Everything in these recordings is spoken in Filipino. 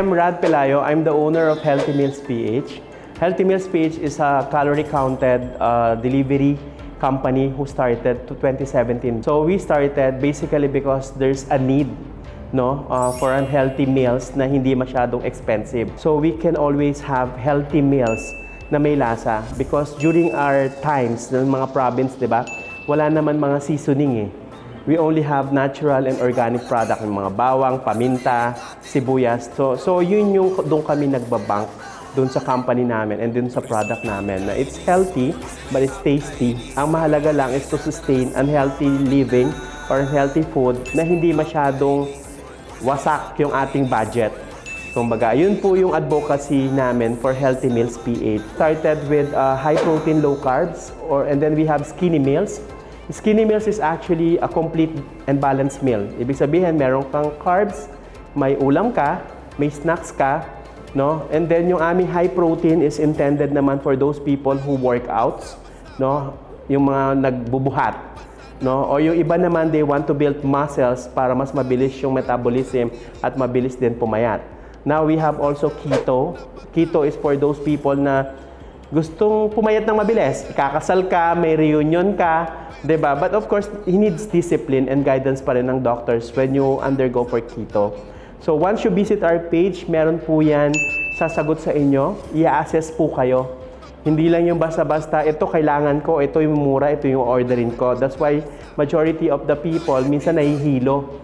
am Rad Pelayo. I'm the owner of Healthy Meals PH. Healthy Meals PH is a calorie-counted uh, delivery company who started to 2017. So we started basically because there's a need no uh, for unhealthy meals na hindi masyadong expensive. So we can always have healthy meals na may lasa because during our times ng mga province, 'di ba? Wala naman mga seasoning eh. We only have natural and organic product, yung mga bawang, paminta, sibuyas. So, so yun yung doon kami nagbabank doon sa company namin and doon sa product namin na it's healthy but it's tasty. Ang mahalaga lang is to sustain unhealthy living or healthy food na hindi masyadong wasak yung ating budget. Kumbaga, yun po yung advocacy namin for Healthy Meals PH. Started with uh, high protein, low carbs, or and then we have skinny meals. Skinny meals is actually a complete and balanced meal. Ibig sabihin, meron kang carbs, may ulam ka, may snacks ka, no? And then yung aming high protein is intended naman for those people who work outs, no? Yung mga nagbubuhat, no? O yung iba naman they want to build muscles para mas mabilis yung metabolism at mabilis din pumayat. Now we have also keto. Keto is for those people na gustong pumayat ng mabilis. Kakasal ka, may reunion ka, 'di ba? But of course, he needs discipline and guidance pa rin ng doctors when you undergo for keto. So once you visit our page, meron po yan sasagot sa inyo. I-assess po kayo. Hindi lang yung basta-basta, ito kailangan ko, ito yung mura, ito yung orderin ko. That's why majority of the people minsan nahihilo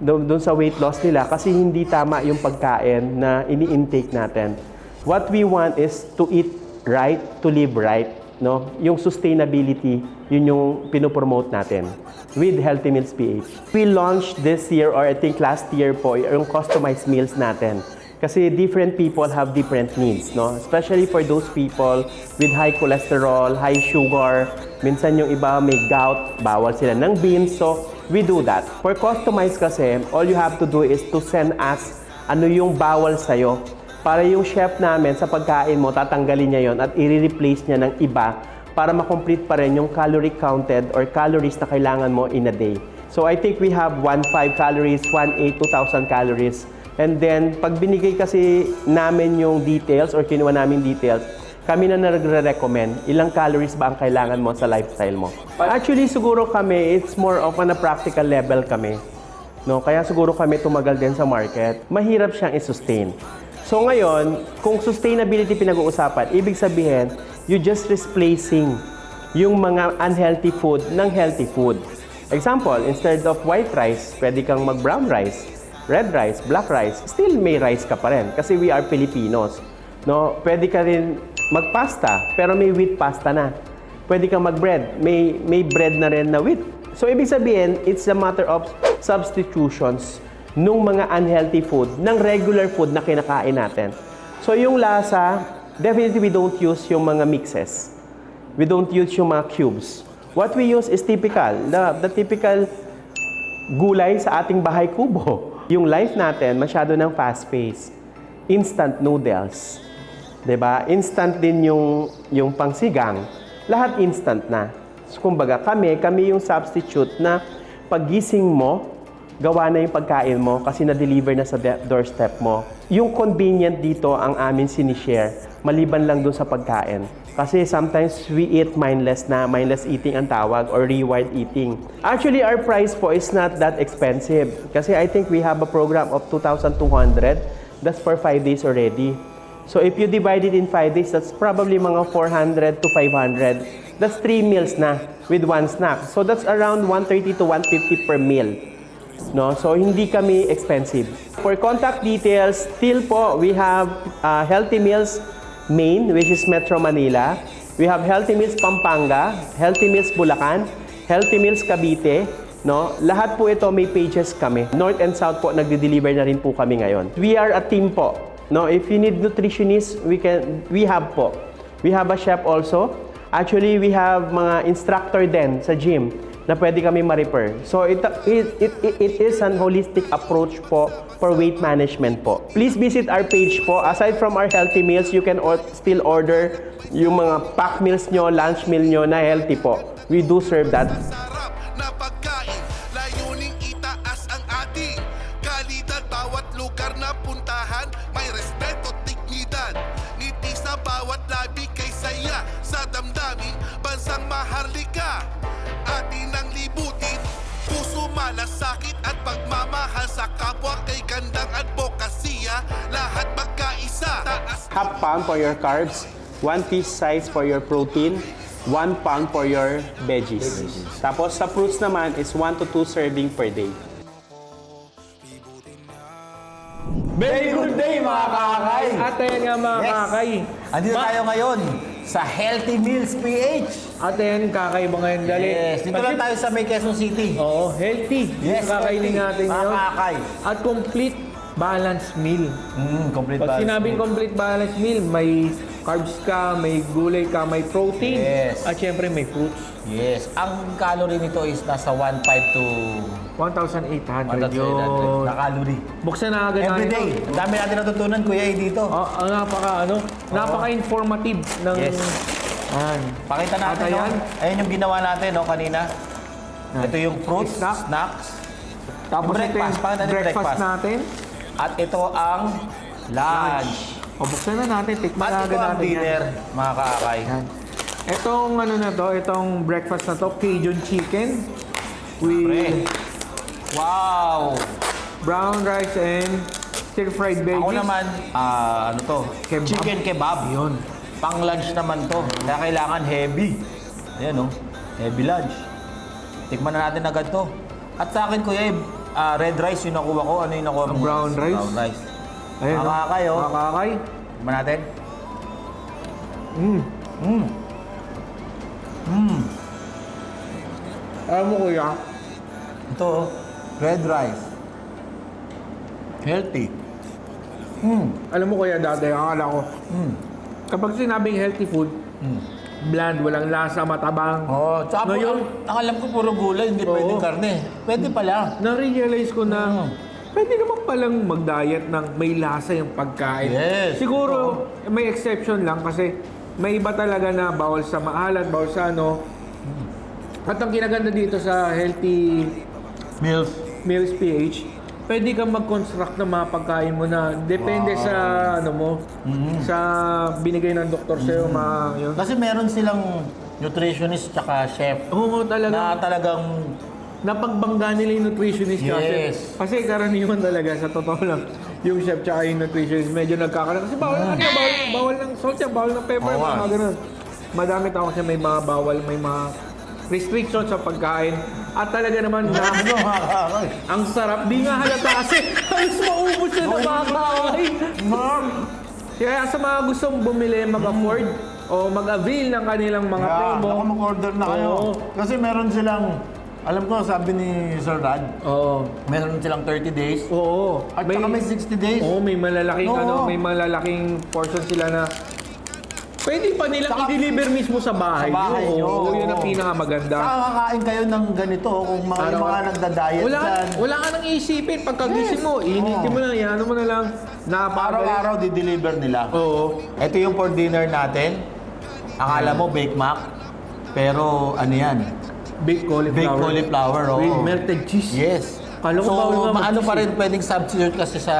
doon sa weight loss nila kasi hindi tama yung pagkain na ini-intake natin. What we want is to eat right, to live right. No? Yung sustainability, yun yung pinopromote natin with Healthy Meals PH. We launched this year or I think last year po yung customized meals natin. Kasi different people have different needs, no? Especially for those people with high cholesterol, high sugar, minsan yung iba may gout, bawal sila ng beans. So, we do that. For customized kasi, all you have to do is to send us ano yung bawal sa'yo. Para yung chef namin sa pagkain mo, tatanggalin niya yon at i-replace niya ng iba para makomplete pa rin yung calorie counted or calories na kailangan mo in a day. So I think we have 1.5 calories, 1.8, 2,000 calories. And then, pag binigay kasi namin yung details or kinuha namin details, kami na nagre-recommend ilang calories ba ang kailangan mo sa lifestyle mo. Actually, siguro kami, it's more of on a practical level kami. No, kaya siguro kami tumagal din sa market. Mahirap siyang i-sustain. So ngayon, kung sustainability pinag-uusapan, ibig sabihin, you just replacing yung mga unhealthy food ng healthy food. Example, instead of white rice, pwede kang mag-brown rice, red rice, black rice. Still may rice ka pa rin kasi we are Filipinos. No, pwede ka rin magpasta, pero may wheat pasta na. Pwede kang mag-bread, may may bread na rin na wheat. So ibig sabihin, it's a matter of substitutions nung mga unhealthy food ng regular food na kinakain natin. So yung lasa, definitely we don't use yung mga mixes. We don't use yung mga cubes. What we use is typical, the, the typical gulay sa ating bahay kubo. Yung life natin, masyado ng fast pace. Instant noodles. ba? Instant din yung, yung pangsigang. Lahat instant na. So, kumbaga, kami, kami yung substitute na paggising mo, gawa na yung pagkain mo kasi na-deliver na sa doorstep mo. Yung convenient dito ang amin sinishare, maliban lang dun sa pagkain. Kasi sometimes we eat mindless na, mindless eating ang tawag or rewired eating. Actually, our price po is not that expensive. Kasi I think we have a program of 2,200. That's for 5 days already. So if you divide it in 5 days, that's probably mga 400 to 500. That's 3 meals na with one snack. So that's around 130 to 150 per meal. No? So, hindi kami expensive. For contact details, still po, we have uh, Healthy Meals Main, which is Metro Manila. We have Healthy Meals Pampanga, Healthy Meals Bulacan, Healthy Meals Cavite. No? Lahat po ito may pages kami. North and South po, nagde-deliver na rin po kami ngayon. We are a team po. No? If you need nutritionists, we, can, we have po. We have a chef also. Actually, we have mga instructor din sa gym na pwede kami ma-repair. So it, it, it, it, is an holistic approach po for weight management po. Please visit our page po. Aside from our healthy meals, you can still order yung mga pack meals nyo, lunch meal nyo na healthy po. We do serve that. Sarap na itaas ang ating kalidad. Bawat lugar na puntahan, may respeto at dignidad. Nitis na bawat labi kay sa damdamin, bansang maharlika. Puso malasakit at pagmamahal sa kapwa Kay gandang advokasya Lahat magkaisa Taas half pound for your carbs, one piece size for your protein, one pound for your veggies. Tapos sa fruits naman is 1 to 2 serving per day. Very good day mga kakay! At ayan nga mga Yes. kakay. Andito Ma- tayo ngayon sa Healthy Meals PH. At ayan, kakaiba ngayon dali. Yes, dito lang tayo sa May Quezon City. Oo, healthy. Yes, kakainin healthy. natin Mga ngayon. kakay. At complete balanced meal. Mm, complete Pag balance sinabing complete balanced meal, may carbs ka, may gulay ka, may protein. Yes. At syempre may fruits. Yes, ang calorie nito is nasa 1.5 to 1,800 1,800 yun. na calorie. Buksan na agad Every natin day. ito. Ang dami natin natutunan, Kuya, eh, dito. Oh, ang napaka ano, napaka-informative ng Yes. Yan. Pakita natin, At no? ayan. Ayan yung ginawa natin, no, kanina. Ito yung fruits, Snack. snacks. Tapos Yung breakfast, ito yung pakita natin breakfast, breakfast. natin. At ito ang lunch. O buksan na natin, tikman na At ito agad ang natin yan. dinner, mga kakay. Yan. Itong ano na to, itong breakfast na to, Cajun chicken Pre. with Wow! brown rice and stir-fried veggies. Ako naman, ah, ano to? Kebab. Chicken kebab. Yun. Pang lunch naman to. Kaya kailangan heavy. Ayan oh, heavy lunch. Tikman na natin agad to. At sa akin, kuya, eh, ah, red rice yung nakuha ko. Ano yung nakuha mo? Brown rice. Brown rice. Ayun, no? Makakay, oh. Makakay. Tikman natin. Mm. Mm. Mm. Alam mo kuya, Ito, oh, red rice. Healthy. Mm. alam mo kuya dati, akala ko, Mm. kapag sinabing healthy food, Mm. bland, walang lasa, matabang. Oh, tsaka Ngayon, ang, ang alam ko puro gulay, hindi Oo. pwedeng karne. Pwede pala. na-realize ko na Mm. Pwede naman palang mag-diet ng may lasa yung pagkain. Yes. Siguro, may exception lang kasi may iba talaga na bawal sa maalat, bawal sa ano. At ang kinaganda dito sa Healthy Milk. Meals PH, pwede kang mag-construct ng mga pagkain mo na depende sa ano mo, Mm-hmm. sa binigay ng doktor sa'yo, mga yun. Kasi meron silang nutritionist tsaka chef Oo, talaga. na talagang napagbangga nila yung nutritionist kasi. Yes. Kasi karaniwan talaga, sa totoo lang, yung chef tsaka yung nutritionist medyo nagkakaroon. Kasi bawal na bawal, bawal ng salt yan, bawal ng pepper, Oo nga. mga ganun. Madami tao kasi may mga bawal, may mga restrictions sa pagkain. At talaga naman na, ano makakakay. ang sarap. Di nga halata kasi halos maubos na ng mga kaaway. Kaya sa mga gustong bumili, mag-afford, o mag-avail ng kanilang mga Yeah, promo. baka mag-order na kayo. Oo. Kasi meron silang, alam ko sabi ni Sir Rad, Oo. meron silang 30 days. Oo. At saka may 60 days. Oo, may malalaking Oo. ano, may malalaking portion sila na pwede pa nilang Saka- i-deliver mismo sa bahay. Sa bahay nyo. Oo, yun ang pinakamaganda. Saka kakain kayo ng ganito kung mga, yung Araw- mga nagda-diet wala, dyan. wala ka nang isipin. Pagkagising Yes. mo, initin mo na, yan mo na lang. Napakagaling. Araw-araw di-deliver nila. Oo. Ito yung for dinner natin. Akala mo Bake Mac. Pero ano yan? Baked cauliflower. Baked cauliflower, oo. With melted cheese. Yes. Kala ko so, bawal nga mag-cheese pa rin pwedeng substitute kasi sa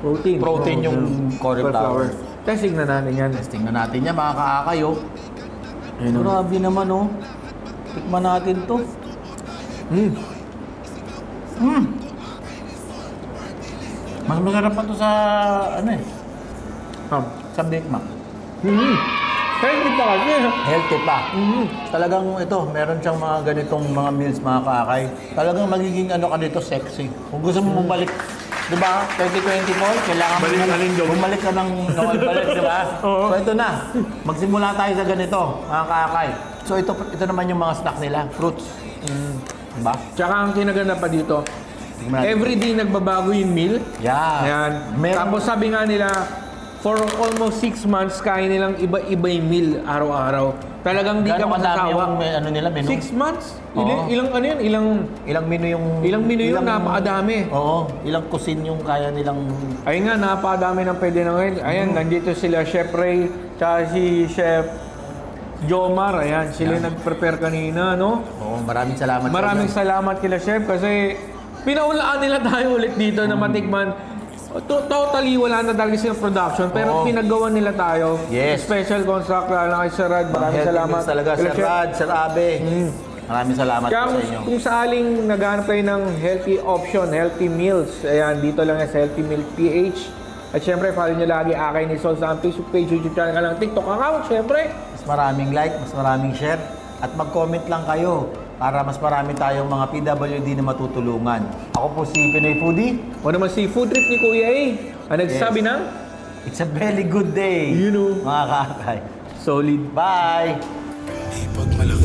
Protein. protein yung yun. cauliflower. Testing na natin yan. Testing na natin yan, mga kaakayo. Ayun. Grabe naman, oh. Tikman natin to. Mm. Mm. Mas masarap pa to sa, ano eh, Um. sa Bake Mac. Mm. Healthy pa kasi. Healthy pa. Mm. Talagang ito, meron siyang mga ganitong mga meals, mga kaakay. Talagang magiging ano ka dito, sexy. Kung gusto mo bumalik, di ba, 2024, kailangan Balik mo doon. bumalik ka ng noon balik, di ba? Oo. So ito na, magsimula tayo sa ganito, mga kaakay. So ito, ito naman yung mga snack nila, fruits. Di ba? Tsaka ang kinaganda pa dito, Tingnan natin. everyday nagbabago yung meal. Yeah. Ayan. Meron, Tapos sabi nga nila, for almost six months, kain nilang iba-iba yung meal araw-araw. Talagang di ka gano'ng kadami masasawa. yung may ano nila, menu? Six months? Oo. Ilang, ilang ano yun? Ilang... Ilang menu yung... Ilang menu yun? Napakadami. Oo. Ilang cuisine yung kaya nilang... Ayun nga, napakadami ng pwede na ngayon. Ayan, nandito sila Chef Ray, tsaka si Chef Jomar. Ayan, sila nag-prepare kanina, no? Oo, maraming salamat. sa Maraming inyo. salamat kila Chef kasi pinaulaan nila tayo ulit dito na matikman. To- totally wala na talaga silang production pero Oo. pinagawa nila tayo. Yes. Special contract lalo kay Sir Rad. Maraming Healthy salamat. Meals talaga, Sir Chef. Rad, Sir Abe. Maraming salamat Kaya po sa kung, inyo. kung saaling naghahanap kayo ng healthy option, healthy meals, ayan, dito lang yan sa Healthy Meal PH. At syempre, follow nyo lagi Akay ni Sol sa aming Facebook page, YouTube channel, kalang TikTok account, syempre. Mas maraming like, mas maraming share. At mag-comment lang kayo para mas marami tayong mga PWD na matutulungan. Ako po si Pinoy Foodie. O naman si Food Trip ni Kuya A. Ang nagsasabi ng It's a very good day. You know. Mga kakay. solid. Bye! Di pagmalaki